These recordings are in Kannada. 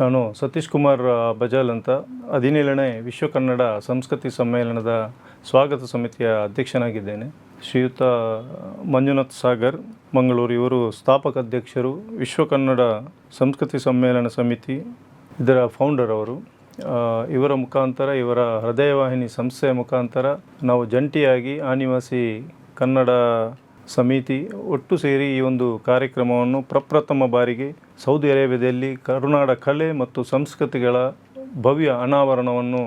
ನಾನು ಸತೀಶ್ ಕುಮಾರ್ ಬಜಾಲ್ ಅಂತ ಹದಿನೇಳನೇ ವಿಶ್ವ ಕನ್ನಡ ಸಂಸ್ಕೃತಿ ಸಮ್ಮೇಳನದ ಸ್ವಾಗತ ಸಮಿತಿಯ ಅಧ್ಯಕ್ಷನಾಗಿದ್ದೇನೆ. ಶ್ರೀಯುತ ಮಂಜುನಾಥ್ ಸಾಗರ್, ಮಂಗಳೂರು ಇವರು ಸ್ಥಾಪಕ ಅಧ್ಯಕ್ಷರು, ವಿಶ್ವ ಕನ್ನಡ ಸಂಸ್ಕೃತಿ ಸಮ್ಮೇಳನ ಸಮಿತಿ, ಇದರ ಫೌಂಡರ್ ಅವರು. ಇವರ ಮುಖಾಂತರ, ಇವರ ಹೃದಯವಾಹಿನಿ ಸಂಸ್ಥೆಯ ಮುಖಾಂತರ ನಾವು ಜಂಟಿಯಾಗಿ ಆನಿವಾಸಿ ಕನ್ನಡ ಸಮಿತಿ ಒಟ್ಟು ಸೇರಿ ಈ ಒಂದು ಕಾರ್ಯಕ್ರಮವನ್ನು ಪ್ರಪ್ರಥಮ ಬಾರಿಗೆ ಸೌದಿ ಅರೇಬಿಯಾದಲ್ಲಿ ಕರುನಾಡ ಕಲೆ ಮತ್ತು ಸಂಸ್ಕೃತಿಗಳ ಭವ್ಯ ಅನಾವರಣವನ್ನು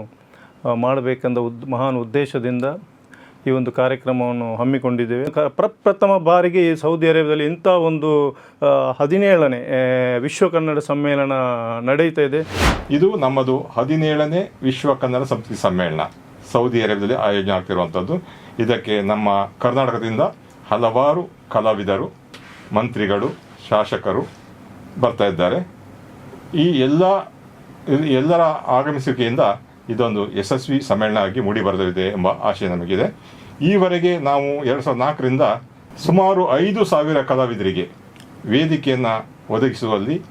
ಮಾಡಬೇಕೆಂದ ಉದ್, ಮಹಾನ್ ಉದ್ದೇಶದಿಂದ ಈ ಒಂದು ಕಾರ್ಯಕ್ರಮವನ್ನು ಹಮ್ಮಿಕೊಂಡಿದ್ದೇವೆ. ಪ್ರಪ್ರಥಮ ಬಾರಿಗೆ ಈ ಸೌದಿ ಅರೇಬಿಯಾದಲ್ಲಿ ಇಂಥ ಒಂದು ಹದಿನೇಳನೇ ವಿಶ್ವ ಕನ್ನಡ ಸಮ್ಮೇಳನ ನಡೆಯುತ್ತಾ ಇದೆ. ಇದು ನಮ್ಮದು ಹದಿನೇಳನೇ ವಿಶ್ವ ಕನ್ನಡ ಸಂಸ್ಕೃತಿ ಸಮ್ಮೇಳನ, ಸೌದಿ ಅರೇಬಿಯಾದಲ್ಲಿ ಆಯೋಜನೆ ಆಗ್ತಿರುವಂಥದ್ದು. ಇದಕ್ಕೆ ನಮ್ಮ ಕರ್ನಾಟಕದಿಂದ ಹಲವಾರು ಕಲಾವಿದರು, ಮಂತ್ರಿಗಳು, ಶಾಸಕರು ಬರ್ತಾ ಇದ್ದಾರೆ. ಈ ಎಲ್ಲ, ಎಲ್ಲರ ಆಗಮಿಸುವಿಕೆಯಿಂದ ಇದೊಂದು ಯಶಸ್ವಿ ಸಮ್ಮೇಳನ ಆಗಿ ಮೂಡಿ ಬರಲಿದೆ ಎಂಬ ಆಶಯ ನಮಗಿದೆ. ಈವರೆಗೆ ನಾವು ಎರಡು ಸಾವಿರದ ನಾಲ್ಕರಿಂದ ಸುಮಾರು ಐದು ಸಾವಿರ ಕಲಾವಿದರಿಗೆ ವೇದಿಕೆಯನ್ನು ಒದಗಿಸುವಲ್ಲಿ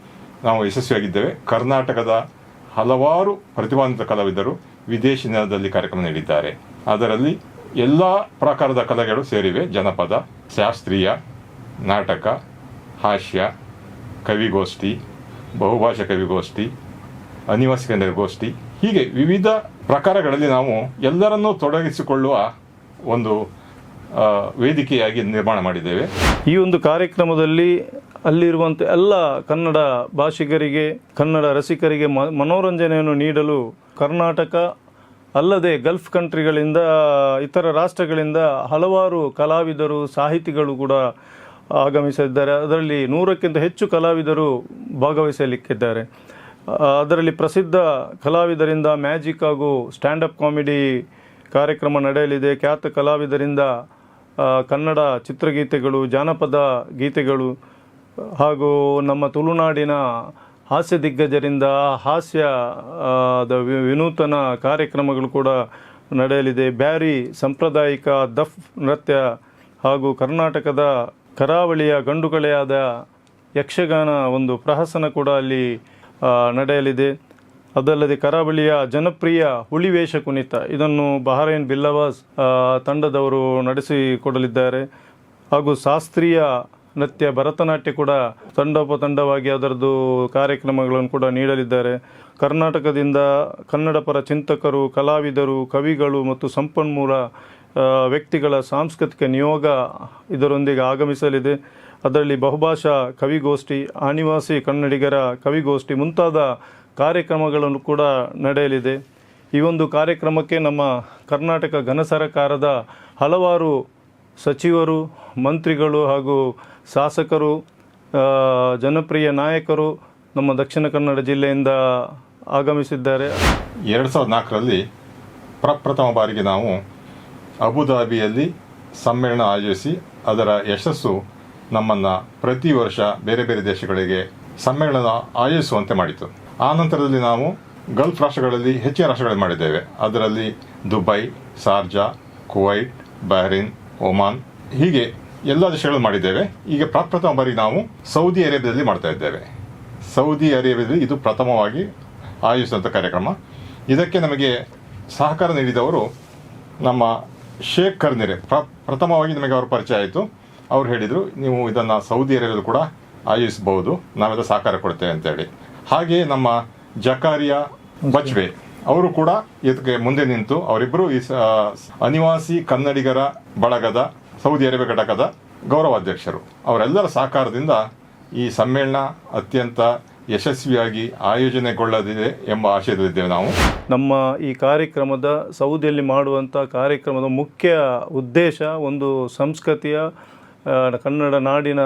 ನಾವು ಯಶಸ್ವಿಯಾಗಿದ್ದೇವೆ. ಕರ್ನಾಟಕದ ಹಲವಾರು ಪ್ರತಿಭಾನ್ವಿತ ಕಲಾವಿದರು ವಿದೇಶಿ ನೆಲದಲ್ಲಿ ಕಾರ್ಯಕ್ರಮ ನೀಡಿದ್ದಾರೆ. ಅದರಲ್ಲಿ ಎಲ್ಲ ಪ್ರಕಾರದ ಕಲೆಗಳು ಸೇರಿವೆ. ಜನಪದ, ಶಾಸ್ತ್ರೀಯ, ನಾಟಕ, ಹಾಸ್ಯ ಕವಿಗೋಷ್ಠಿ, ಬಹುಭಾಷಾ ಕವಿಗೋಷ್ಠಿ, ಅನಿವಾಸಿ ಕನ್ನಡ ಗೋಷ್ಠಿ, ಹೀಗೆ ವಿವಿಧ ಪ್ರಕಾರಗಳಲ್ಲಿ ನಾವು ಎಲ್ಲರನ್ನೂ ತೊಡಗಿಸಿಕೊಳ್ಳುವ ಒಂದು ವೇದಿಕೆಯಾಗಿ ನಿರ್ಮಾಣ ಮಾಡಿದ್ದೇವೆ. ಈ ಒಂದು ಕಾರ್ಯಕ್ರಮದಲ್ಲಿ ಅಲ್ಲಿರುವಂಥ ಎಲ್ಲ ಕನ್ನಡ ಭಾಷಿಗರಿಗೆ, ಕನ್ನಡ ರಸಿಕರಿಗೆ ಮನೋರಂಜನೆಯನ್ನು ನೀಡಲು ಕರ್ನಾಟಕ ಅಲ್ಲದೆ ಗಲ್ಫ್ ಕಂಟ್ರಿಗಳಿಂದ, ಇತರ ರಾಷ್ಟ್ರಗಳಿಂದ ಹಲವಾರು ಕಲಾವಿದರು, ಸಾಹಿತಿಗಳು ಕೂಡ ಆಗಮಿಸಿದ್ದಾರೆ. ಅದರಲ್ಲಿ ನೂರಕ್ಕಿಂತ ಹೆಚ್ಚು ಕಲಾವಿದರು ಭಾಗವಹಿಸಲಿಕ್ಕಿದ್ದಾರೆ. ಅದರಲ್ಲಿ ಪ್ರಸಿದ್ಧ ಕಲಾವಿದರಿಂದ ಮ್ಯಾಜಿಕ್ ಹಾಗೂ ಸ್ಟ್ಯಾಂಡಪ್ ಕಾಮಿಡಿ ಕಾರ್ಯಕ್ರಮ ನಡೆಯಲಿದೆ. ಖ್ಯಾತ ಕಲಾವಿದರಿಂದ ಕನ್ನಡ ಚಿತ್ರಗೀತೆಗಳು ಜಾನಪದ ಗೀತೆಗಳು ಹಾಗೂ ನಮ್ಮ ತುಳುನಾಡಿನ ಹಾಸ್ಯ ದಿಗ್ಗಜರಿಂದ ಹಾಸ್ಯ ಆ, ದ ವಿ- ವಿನೂತನ ಕಾರ್ಯಕ್ರಮಗಳು ಕೂಡ ನಡೆಯಲಿದೆ. ಬ್ಯಾರಿ ಸಾಂಪ್ರದಾಯಿಕ ದಫ್ ನೃತ್ಯ ಹಾಗೂ ಕರ್ನಾಟಕದ ಕರಾವಳಿಯ ಗಂಡುಗಳೆಯಾದ ಯಕ್ಷಗಾನ ಒಂದು ಪ್ರಹಸನ ಕೂಡ ಅಲ್ಲಿ ನಡೆಯಲಿದೆ. ಅದಲ್ಲದೆ ಕರಾವಳಿಯ ಜನಪ್ರಿಯ ಹುಳಿವೇಷ ಕುಣಿತ, ಇದನ್ನು ಬಹರೇನ್ ಬಿಲ್ಲವಾಸ್ ತಂಡದವರು ನಡೆಸಿಕೊಡಲಿದ್ದಾರೆ. ಹಾಗೂ ಶಾಸ್ತ್ರೀಯ ನೃತ್ಯ ಭರತನಾಟ್ಯ ಕೂಡ ತಂಡೋಪತಂಡವಾಗಿ ಅದರದ್ದು ಕಾರ್ಯಕ್ರಮಗಳನ್ನು ಕೂಡ ನೀಡಲಿದ್ದಾರೆ. ಕರ್ನಾಟಕದಿಂದ ಕನ್ನಡ ಪರ ಚಿಂತಕರು, ಕಲಾವಿದರು, ಕವಿಗಳು ಮತ್ತು ಸಂಪನ್ಮೂಲ ವ್ಯಕ್ತಿಗಳ ಸಾಂಸ್ಕೃತಿಕ ನಿಯೋಗ ಇದರೊಂದಿಗೆ ಆಗಮಿಸಲಿದೆ. ಅದರಲ್ಲಿ ಬಹುಭಾಷಾ ಕವಿಗೋಷ್ಠಿ, ಆನಿವಾಸಿ ಕನ್ನಡಿಗರ ಕವಿಗೋಷ್ಠಿ ಮುಂತಾದ ಕಾರ್ಯಕ್ರಮಗಳನ್ನು ಕೂಡ ನಡೆಯಲಿದೆ. ಈ ಒಂದು ಕಾರ್ಯಕ್ರಮಕ್ಕೆ ನಮ್ಮ ಕರ್ನಾಟಕ ಘನ ಸರಕಾರದ ಹಲವಾರು ಸಚಿವರು, ಮಂತ್ರಿಗಳು ಹಾಗೂ ಶಾಸಕರು ಜನಪ್ರಿಯ ನಾಯಕರು ನಮ್ಮ ದಕ್ಷಿಣ ಕನ್ನಡ ಜಿಲ್ಲೆಯಿಂದ ಆಗಮಿಸಿದ್ದಾರೆ. ಎರಡು ಸಾವಿರದ ನಾಲ್ಕರಲ್ಲಿ ಪ್ರಪ್ರಥಮ ಬಾರಿಗೆ ನಾವು ಅಬುಧಾಬಿಯಲ್ಲಿ ಸಮ್ಮೇಳನ ಆಯೋಜಿಸಿ ಅದರ ಯಶಸ್ಸು ನಮ್ಮನ್ನು ಪ್ರತಿ ವರ್ಷ ಬೇರೆ ಬೇರೆ ದೇಶಗಳಿಗೆ ಸಮ್ಮೇಳನ ಆಯೋಜಿಸುವಂತೆ ಮಾಡಿತು. ಆ ನಂತರದಲ್ಲಿ ನಾವು ಗಲ್ಫ್ ರಾಷ್ಟ್ರಗಳಲ್ಲಿ ಹೆಚ್ಚಿನ ರಾಷ್ಟ್ರಗಳಲ್ಲಿ ಮಾಡಿದ್ದೇವೆ. ಅದರಲ್ಲಿ Dubai, Sharjah Kuwait Bahrain, Oman ಹೀಗೆ ಎಲ್ಲ ದೇಶಗಳು ಮಾಡಿದ್ದೇವೆ. ಈಗ ಪ್ರಪ್ರಥಮ ಬಾರಿ ನಾವು ಸೌದಿ ಅರೇಬಿಯಾದಲ್ಲಿ ಮಾಡ್ತಾ ಇದ್ದೇವೆ. ಸೌದಿ ಅರೇಬಿಯಾದಲ್ಲಿ ಇದು ಪ್ರಥಮವಾಗಿ ಆಯೋಜಿಸಿದಂಥ ಕಾರ್ಯಕ್ರಮ. ಇದಕ್ಕೆ ನಮಗೆ ಸಹಕಾರ ನೀಡಿದವರು ನಮ್ಮ ಶೇಖ್ ಕರ್ನಿರೆ ಪ್ರ, ಪ್ರಥಮವಾಗಿ ನಮಗೆ ಅವರು ಪರಿಚಯ ಆಯಿತು. ಅವ್ರು ಹೇಳಿದರು, ನೀವು ಇದನ್ನು ಸೌದಿ ಅರೇಬಿಯಲ್ಲೂ ಕೂಡ ಆಯೋಜಿಸಬಹುದು. ನಾವೆಲ್ಲ ಸಹಕಾರ ಕೊಡ್ತೇವೆ ಅಂತೇಳಿ. ಹಾಗೆ ನಮ್ಮ ಜಕಾರಿಯಾ ಬಜ್ವೆ ಅವರು ಕೂಡ ಇದಕ್ಕೆ ಮುಂದೆ ನಿಂತು ಅವರಿಬ್ಬರು ಈ ಅನಿವಾಸಿ ಕನ್ನಡಿಗರ ಬಳಗದ ಸೌದಿ ಅರೇಬಿಯಾ ಘಟಕದ ಗೌರವಾಧ್ಯಕ್ಷರು. ಅವರೆಲ್ಲರ ಸಹಕಾರದಿಂದ ಈ ಸಮ್ಮೇಳನ ಅತ್ಯಂತ ಯಶಸ್ವಿಯಾಗಿ ಆಯೋಜನೆಗೊಳ್ಳದಿದೆ ಎಂಬ ಆಶಯದಲ್ಲಿದ್ದೇವೆ ನಾವು. ನಮ್ಮ ಈ ಕಾರ್ಯಕ್ರಮದ ಸೌದಿಯಲ್ಲಿ ಮಾಡುವಂಥ ಕಾರ್ಯಕ್ರಮದ ಮುಖ್ಯ ಉದ್ದೇಶ ಒಂದು ಸಂಸ್ಕೃತಿಯ ಕನ್ನಡ ನಾಡಿನ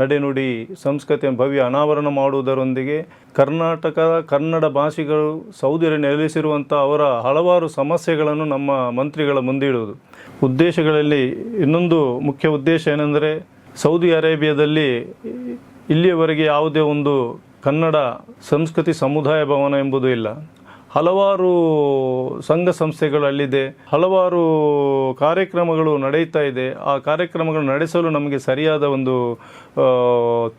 ನಡೆನುಡಿ ಸಂಸ್ಕೃತಿಯ ಭವ್ಯ ಅನಾವರಣ ಮಾಡುವುದರೊಂದಿಗೆ ಕರ್ನಾಟಕ, ಕನ್ನಡ ಭಾಷಿಗಳು ಸೌದಿಯಲ್ಲಿ ನೆಲೆಸಿರುವಂಥ ಅವರ ಹಲವಾರು ಸಮಸ್ಯೆಗಳನ್ನು ನಮ್ಮ ಮಂತ್ರಿಗಳ ಮುಂದಿಡುವುದು ಉದ್ದೇಶಗಳಲ್ಲಿ ಇನ್ನೊಂದು ಮುಖ್ಯ ಉದ್ದೇಶ ಏನೆಂದರೆ ಸೌದಿ ಅರೇಬಿಯಾದಲ್ಲಿ ಇಲ್ಲಿಯವರೆಗೆ ಯಾವುದೇ ಒಂದು ಕನ್ನಡ ಸಂಸ್ಕೃತಿ ಸಮುದಾಯ ಭವನ ಎಂಬುದು ಇಲ್ಲ. ಹಲವಾರು ಸಂಘ ಸಂಸ್ಥೆಗಳು ಅಲ್ಲಿದೆ ಹಲವಾರು ಕಾರ್ಯಕ್ರಮಗಳು ನಡೆಯುತ್ತಾ ಇದೆ. ಆ ಕಾರ್ಯಕ್ರಮಗಳು ನಡೆಸಲು ನಮಗೆ ಸರಿಯಾದ ಒಂದು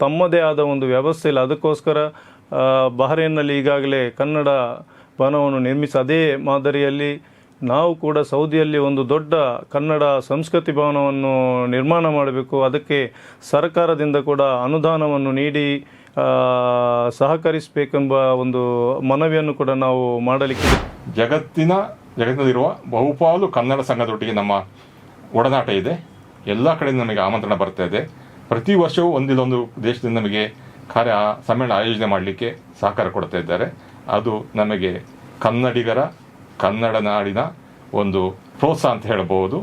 ತಮ್ಮದೇ ಆದ ಒಂದು ವ್ಯವಸ್ಥೆ ಇಲ್ಲ. ಅದಕ್ಕೋಸ್ಕರ ಬಹರೇನ್ನಲ್ಲಿ ಈಗಾಗಲೇ ಕನ್ನಡ ಭವನವನ್ನು ನಿರ್ಮಿಸಿ, ಅದೇ ಮಾದರಿಯಲ್ಲಿ ನಾವು ಕೂಡ ಸೌದಿಯಲ್ಲಿ ಒಂದು ದೊಡ್ಡ ಕನ್ನಡ ಸಂಸ್ಕೃತಿ ಭವನವನ್ನು ನಿರ್ಮಾಣ ಮಾಡಬೇಕು. ಅದಕ್ಕೆ ಸರ್ಕಾರದಿಂದ ಕೂಡ ಅನುದಾನವನ್ನು ನೀಡಿ ಸಹಕರಿಸಬೇಕೆಂಬ ಒಂದು ಮನವಿಯನ್ನು ಕೂಡ ನಾವು ಮಾಡಲಿಕ್ಕೆ ಜಗತ್ತಿನ, ಜಗತ್ತಿನಲ್ಲಿರುವ ಬಹುಪಾಲು ಕನ್ನಡ ಸಂಘದೊಟ್ಟಿಗೆ ನಮ್ಮ ಒಡನಾಟ ಇದೆ. ಎಲ್ಲ ಕಡೆಯಿಂದ ನಮಗೆ ಆಮಂತ್ರಣ ಬರ್ತಾ ಇದೆ. ಪ್ರತಿ ವರ್ಷವೂ ಒಂದಿಲ್ಲೊಂದು ದೇಶದಿಂದ ನಮಗೆ ಕಾರ್ಯ, ಸಮ್ಮೇಳನ ಆಯೋಜನೆ ಮಾಡಲಿಕ್ಕೆ ಸಹಕಾರ ಕೊಡ್ತಾ ಇದ್ದಾರೆ. ಅದು ನಮಗೆ ಕನ್ನಡಿಗರ ಕನ್ನಡ ನಾಡಿನ ಒಂದು ಪ್ರೋತ್ಸಾಹ ಅಂತ ಹೇಳಬಹುದು.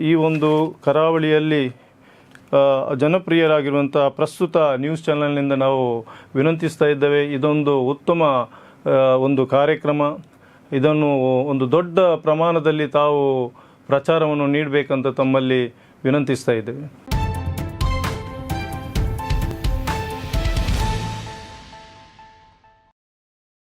ಈ ಒಂದು ಕರಾವಳಿಯಲ್ಲಿ ಜನಪ್ರಿಯರಾಗಿರುವಂಥ ಪ್ರಸ್ತುತ ನ್ಯೂಸ್ ಚಾನಲ್ನಿಂದ ನಾವು ವಿನಂತಿಸ್ತಾ ಇದ್ದೇವೆ. ಇದೊಂದು ಉತ್ತಮ ಒಂದು ಕಾರ್ಯಕ್ರಮ. ಇದನ್ನು ಒಂದು ದೊಡ್ಡ ಪ್ರಮಾಣದಲ್ಲಿ ತಾವು ಪ್ರಚಾರವನ್ನು ನೀಡಬೇಕಂತ ತಮ್ಮಲ್ಲಿ ವಿನಂತಿಸ್ತಾ ಇದ್ದೇವೆ.